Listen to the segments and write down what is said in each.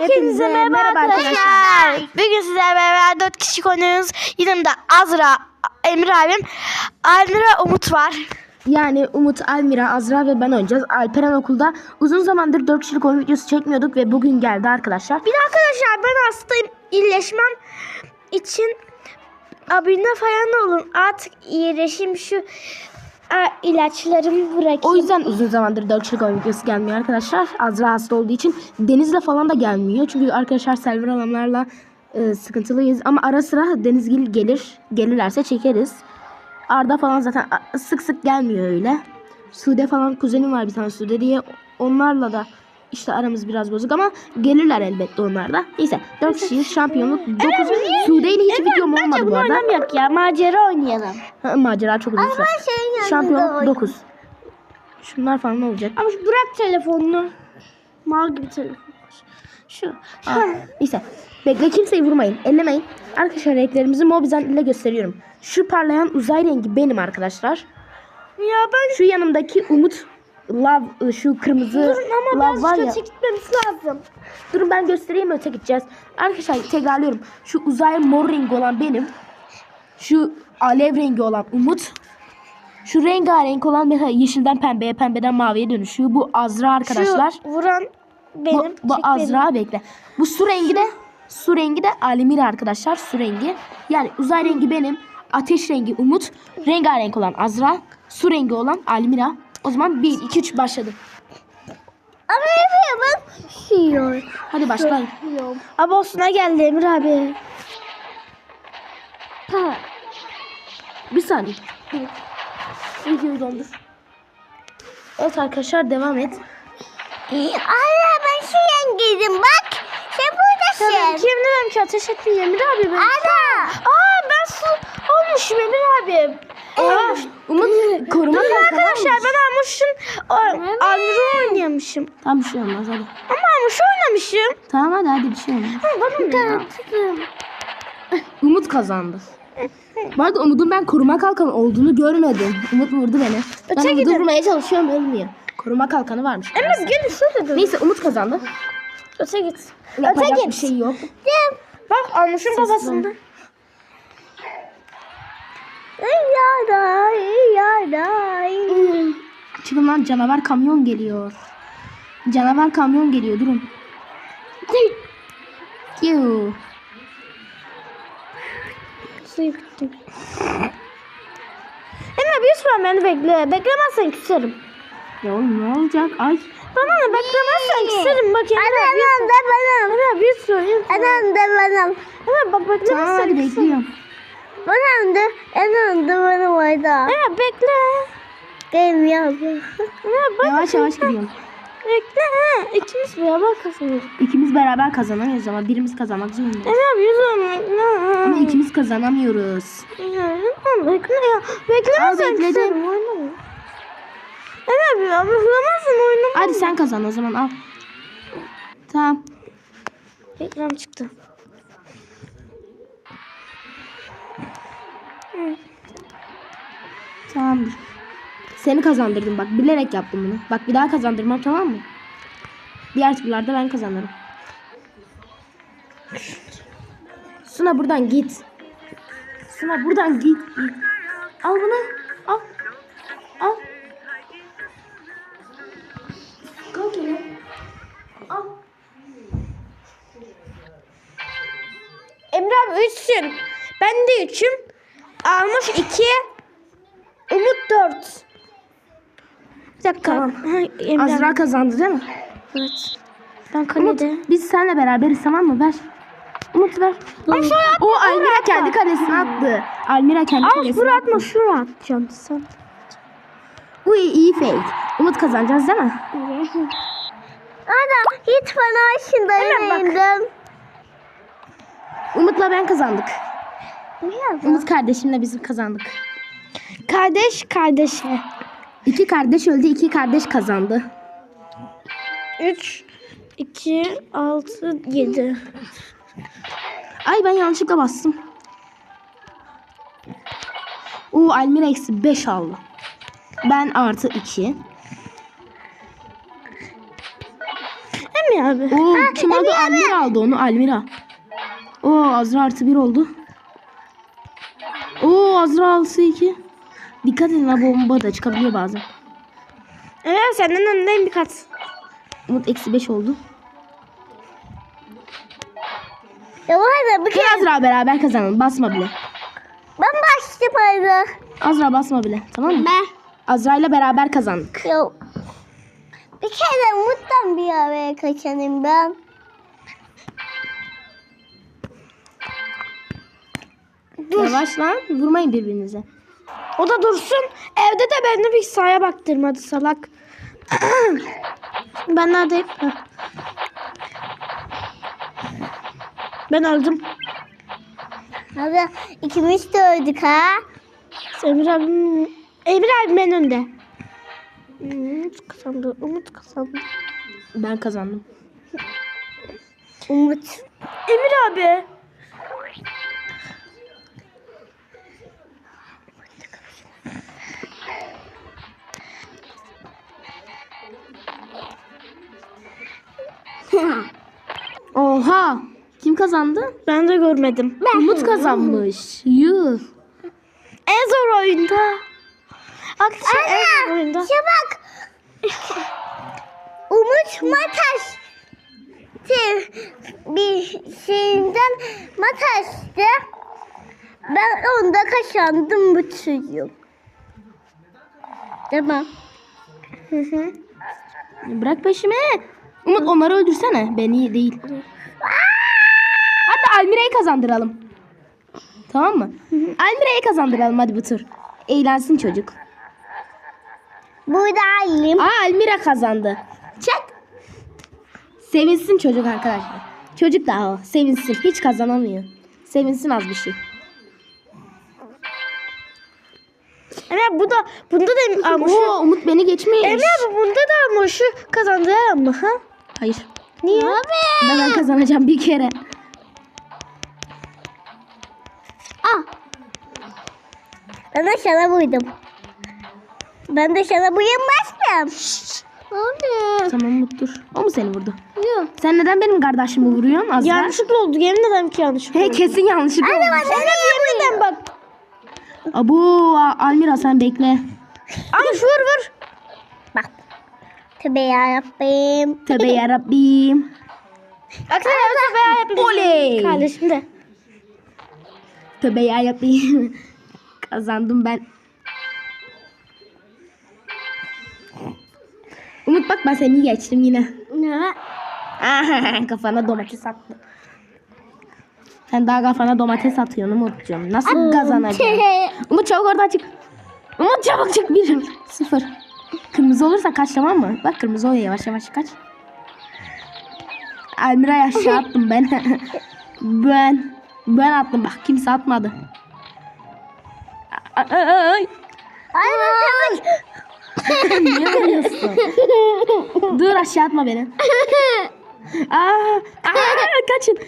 Hepinize merhaba, arkadaşlar. Bugün sizlerle beraber 4 kişi oynuyoruz. Yanımda Azra, Emir abim, Almira, Umut var. Yani Umut, Almira, Azra ve ben oynayacağız. Alperen okulda uzun zamandır 4 kişilik oyun videosu çekmiyorduk ve bugün geldi arkadaşlar. Bir de arkadaşlar ben hastayım. İyileşmem için abone falan olun. Artık iyileşim şu a, ilaçlarımı bırakayım. O yüzden uzun zamandır 4 kişilik oyun videosu gelmiyor arkadaşlar. Azra hasta olduğu için Deniz'le falan da gelmiyor. Çünkü arkadaşlar server alanlarla e, sıkıntılıyız. Ama ara sıra Denizgil gelir. Gelirlerse çekeriz. Arda falan zaten sık sık gelmiyor öyle. Sude falan kuzenim var bir tane Sude diye. Onlarla da işte aramız biraz bozuk ama gelirler elbette onlar da. Neyse 4 kişiyiz. Şampiyonluk 9. Sude ile hiç videom olmadı bu arada. yok ya macera oynayalım. Ha, Macera çok uzun süre. Şeyin Şampiyon 9. Şunlar falan olacak. Ama şu bırak telefonunu. Mal gibi telefon. Şu. Aa, neyse. Bekle kimseyi vurmayın. Ellemeyin. Arkadaşlar renklerimizi Mobizan ile gösteriyorum. Şu parlayan uzay rengi benim arkadaşlar. Ya ben Şu yanımdaki Umut Lav şu kırmızı Durun ama lav var ya. gitmemiz lazım. Durun ben göstereyim öte gideceğiz. Arkadaşlar tekrarlıyorum. Şu uzay mor rengi olan benim. Şu alev rengi olan Umut. Şu rengarenk olan mesela yeşilden pembeye, pembeden maviye dönüşüyor. Bu Azra arkadaşlar. Şu vuran benim. Bu, bu Azra bekle. Bu su rengi de su rengi de Alimir arkadaşlar su rengi. Yani uzay rengi benim. Ateş rengi Umut. Rengarenk olan Azra. Su rengi olan Almira. O zaman 1, 2, 3 başladı. Ama Emre bak. Şiyor. Hadi başlayalım. Abi olsuna geldi Emir abi. Ha. Bir saniye. Videoyu dondur. Evet arkadaşlar devam et. Anne ben şu yengeydim bak. Sen buradasın. Kim dedim ki ateş ettin Emir abi ben. Ana. Aa ben su olmuşum Emir abi. Aa, Umut koruma Durun arkadaşlar ben Amuş'un Amuş'u oynamışım. Tamam bir şey olmaz hadi. Ama Amuş'u oynamışım. Tamam hadi hadi bir şey olmaz. Bana da tutun. Umut kazandı. Bu arada Umut'un ben koruma kalkanı olduğunu görmedim. Umut vurdu beni. Ben Öte Umut'u vurmaya çalışıyorum ölmüyor. Koruma kalkanı varmış. Emre gel şurada dur. Neyse Umut kazandı. Öte git. Yapacak Öte bir git. şey yok. Bak Amuş'un Sessiz Çıkın lan canavar kamyon geliyor. Canavar kamyon geliyor durun. Yuh. Emre bir süre beni bekle. Beklemezsen küserim. Ya oğlum ne olacak? Ay. Bana ne beklemezsen küserim bak Emre. Anam da bana. Emre bir süre. Anam da bana. Emre bak Tamam beklemezsen hadi küserim. bekliyorum. Anam da anam da bana orada. Emre bekle. Gelmiyor. Emre bak. Yavaş yavaş gidiyorum. Bekle. Ha. İkimiz beraber kazanırız. İkimiz beraber kazanamayız ama birimiz kazanmak zorunda. Emre yüzüm. Ama ikimiz kazanamıyoruz. Bekle ya. Beklemezsen Al, bekledim. küserim. Oynama. Emre bir beklemezsen oynama. Hadi sen kazan o zaman al. Tamam. Ekran çıktı. Tamamdır. Seni kazandırdım bak bilerek yaptım bunu. Bak bir daha kazandırmam tamam mı? Diğer turlarda ben kazanırım. Suna buradan git. Suna buradan git. Al bunu. Al. Al. Kalk. Al. Emre abi 3'sün. Ben de 3'üm. Almış 2. Umut 4. Bir dakika. Tamam. Ha, Emre Azra abi. kazandı değil mi? Evet. Ben Umut kalede. biz seninle beraberiz tamam mı? Ver. Umut ver. Ay, şöyle atma, o Almira atma. kendi kalesine attı. Almira kendi Al kalesine şuraya atma şuraya atacağım sen. Bu iyi, fake. Umut kazanacağız değil mi? Ana hiç bana aşında yenildim. Umut'la ben kazandık. Umut kardeşimle biz kazandık. Kardeş kardeşe. İki kardeş öldü, iki kardeş kazandı. 3, 2, 6, 7. Ay ben yanlışlıkla bastım. O Almira eksi 5 aldı. Ben artı 2. Emir abi. Oo, kim aldı? Almira aldı onu. Almira. Oo Azra artı bir oldu. Oo Azra alsı iki. Dikkat edin ha bomba da çıkabiliyor bazen. Evet senden öndeyim bir kat. Umut eksi beş oldu. Ya da bir Gel Azra beraber kazanalım. Basma bile. Ben başladım abi. Azra basma bile. Tamam mı? Ben. Azra ile beraber kazandık. Yok. Bir kere Umut'tan bir araya kaçanım ben. Yavaş lan. Vurmayın birbirinize. O da dursun. Evde de beni bir sahaya baktırmadı salak. ben neredeyim? Ben öldüm. Abi ikimiz de öldük ha. Emir abim, Emir abim en önde. Umut kazandı. Umut kazandı. Ben kazandım. Umut. Emir abi. Oha. Kim kazandı? Ben de görmedim. Umut kazanmış. Yuh. En zor oyunda. Arkadaşlar en zor oyunda. Ya bak. Umut Mataş. Bir şeyinden Mataş'tı. Ben onda kazandım bu çocuğu. Tamam. Hı hı. Bırak peşimi. Umut onları öldürsene. Beni değil. Hatta Almira'yı kazandıralım. Tamam mı? Almira'yı kazandıralım hadi bu tur. Eğlensin çocuk. Burada alayım. Aa Almira kazandı. Çak. Sevinsin çocuk arkadaşlar. Çocuk daha o. Sevinsin. Hiç kazanamıyor. Sevinsin az bir şey. Evet bu da bunda da. Oo Umut beni geçmiş. Emre bunda da ama şu kazandı ama ha? Hayır. Niye? Ben, ben kazanacağım bir kere. Ah. Ben de sana buydum. Ben de sana buyurmazdım. Abi. Tamam Umut dur. O mu seni vurdu? Yok. Sen neden benim kardeşimi vuruyorsun Azra? Yanlışlıkla oldu. Yemin ederim ki yanlışlıkla He oldu. kesin yanlışlıkla olmuş. ben de yemin bak. Abu Almira sen bekle. Ama vur vur. Bak. Tövbe yarabbim. Tövbe yarabbim. Arkadaşlar tövbe yarabbim. Oley. Kardeşim de. Tövbe yarabbim. Kazandım ben. Umut bak ben seni geçtim yine. Ne? kafana domates attı. Sen daha kafana domates atıyorsun Umut'cum. Nasıl kazanacaksın? Umut çabuk oradan çık. Umut çabuk çık. Bir, sıfır. Kırmızı olursa kaç tamam mı? Bak kırmızı oluyor yavaş yavaş kaç. Almira'yı aşağı attım ben. ben. Ben attım bak kimse atmadı. Ay, ay. Ay. Niye vuruyorsun? Dur aşağı atma beni. Aa, aa, kaçın.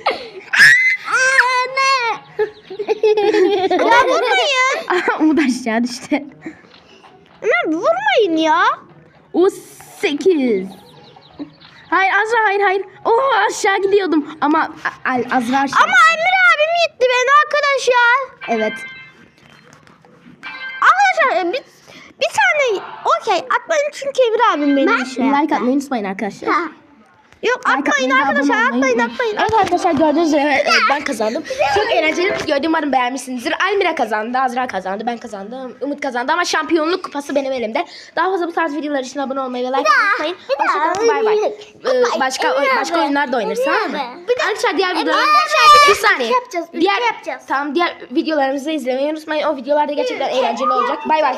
Anne. ya vurmayın. Umut aşağı düştü. Ömer vurmayın ya. O 8. Hayır Azra hayır hayır. Oo aşağı gidiyordum ama A- Azra aşağı. Ama Emir abim gitti beni arkadaşlar. Evet. Arkadaşlar e, bir, bir tane okey atmayın çünkü Emir abim beni şey like yaptı. atmayı unutmayın arkadaşlar. Yok atmayın arkadaşlar atmayın atmayın. Evet arkadaşlar gördüğünüz üzere evet, ben kazandım. Çok eğlenceli bir. Umarım beğenmişsinizdir. Almira kazandı, Azra kazandı, ben kazandım, Umut kazandı ama şampiyonluk kupası benim elimde. Daha fazla bu tarz videolar için abone olmayı ve like atmayı unutmayın. Hoşçakalın bay bay. Ee, başka başka abi. oyunlar da oynarız tamam mı? abi. Bir de- Arkadaşlar diğer videolar Arkadaşlar, bir saniye. Diğer yapacağız. tamam diğer videolarımızı izlemeyi unutmayın. O videolar da gerçekten eğlenceli olacak. Bay bay.